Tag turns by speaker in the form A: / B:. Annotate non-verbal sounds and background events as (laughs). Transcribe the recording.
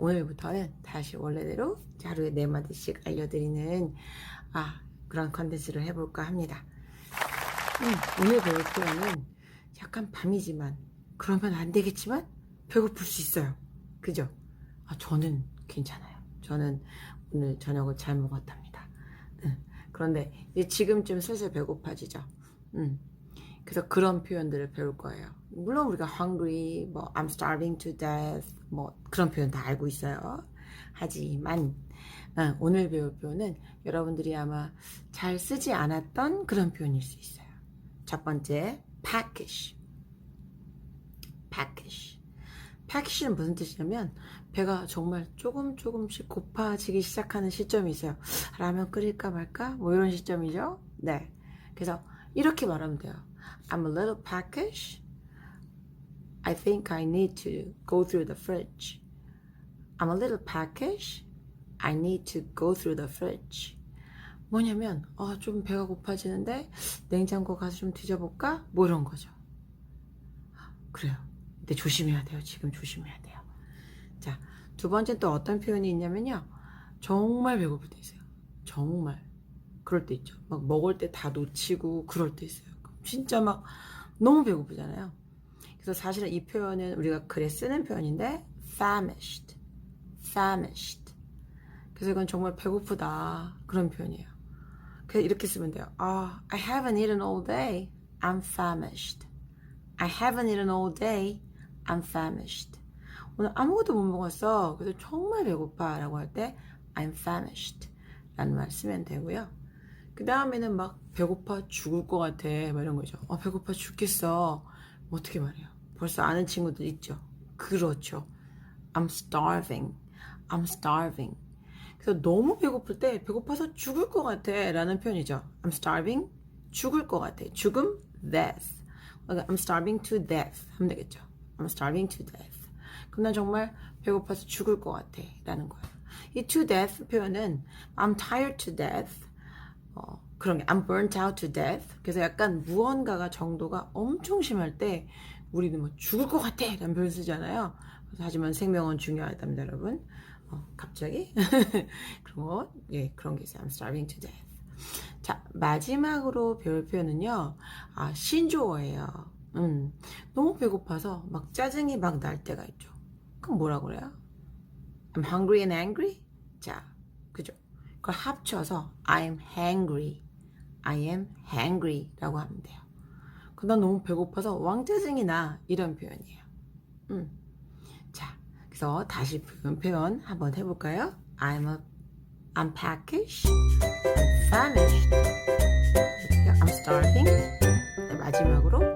A: 오늘부터는 다시 원래대로 하루에 네 마디씩 알려드리는 아 그런 컨텐츠를 해볼까 합니다. 음, 오늘 배울 표현은 약간 밤이지만 그러면 안 되겠지만 배고플 수 있어요. 그죠? 아, 저는 괜찮아요. 저는 오늘 저녁을 잘 먹었답니다. 음, 그런데 지금쯤 슬슬 배고파지죠. 음, 그래서 그런 표현들을 배울 거예요. 물론 우리가 hungry, 뭐 I'm starving to death, 뭐 그런 표현 다 알고 있어요. 하지만 어, 오늘 배울 표현은 여러분들이 아마 잘 쓰지 않았던 그런 표현일 수 있어요. 첫 번째, peckish. peckish. packish는 무슨 뜻이냐면 배가 정말 조금 조금씩 고파지기 시작하는 시점이 있어요. 라면 끓일까 말까? 뭐 이런 시점이죠. 네. 그래서 이렇게 말하면 돼요. I'm a little peckish. I think I need to go through the fridge. I'm a little peckish. I need to go through the fridge. 뭐냐면 어, 좀 배가 고파지는데 냉장고 가서 좀 뒤져볼까? 뭐 이런 거죠. 그래요. 근데 조심해야 돼요. 지금 조심해야 돼요. 자, 두 번째 또 어떤 표현이 있냐면요. 정말 배고플 때 있어요. 정말. 그럴 때 있죠. 막 먹을 때 다 놓치고 그럴 때 있어요. 진짜 막 너무 배고프잖아요. 그래서 사실은 이 표현은 우리가 글에 쓰는 표현인데 famished, famished. 그래서 이건 정말 배고프다 그런 표현이에요. 그래서 이렇게 쓰면 돼요. 아, I haven't eaten all day. I'm famished. I haven't eaten all day. I'm famished. 오늘 아무것도 못 먹었어. 그래서 정말 배고파라고 할 때 I'm famished 라는 말 쓰면 되고요. 그 다음에는 막 배고파 죽을 것 같아. 막 이런 거죠. 어, 배고파 죽겠어. 뭐 어떻게 말해요? 벌써 아는 친구들 있죠? 그렇죠. I'm starving. I'm starving. 그래서 너무 배고플 때 배고파서 죽을 것 같아 라는 표현이죠. I'm starving. 죽을 것 같아. 죽음, death. 그러니까 I'm starving to death 하면 되겠죠. I'm starving to death. 그럼 난 정말 배고파서 죽을 것 같아 라는 거예요. 이 to death 표현은 I'm tired to death. 어, 그런 게 I'm burnt out to death. 그래서 약간 무언가가 정도가 엄청 심할 때 우리는 뭐 죽을 것 같아 라는 표현 쓰잖아요. 하지만 생명은 중요하답니다, 여러분. 어, 갑자기 (laughs) 그런 거, 예, 그런 게 있어요. I'm starving to death. 자, 마지막으로 배울 표현은요. 아, 신조어예요. 음, 너무 배고파서 막 짜증이 막 날 때가 있죠. 그럼 뭐라 그래요? I'm hungry and angry? 자, 그죠? 그걸 합쳐서 I'm hangry. I am hangry 라고 하면 돼요. 그난 너무 배고파서 왕짜증이 나. 이런 표현이에요. 음. 자, 그래서 다시 표현, 한번 해볼까요? I'm a, I'm peckish. I'm famished. I'm starving. 네, 마지막으로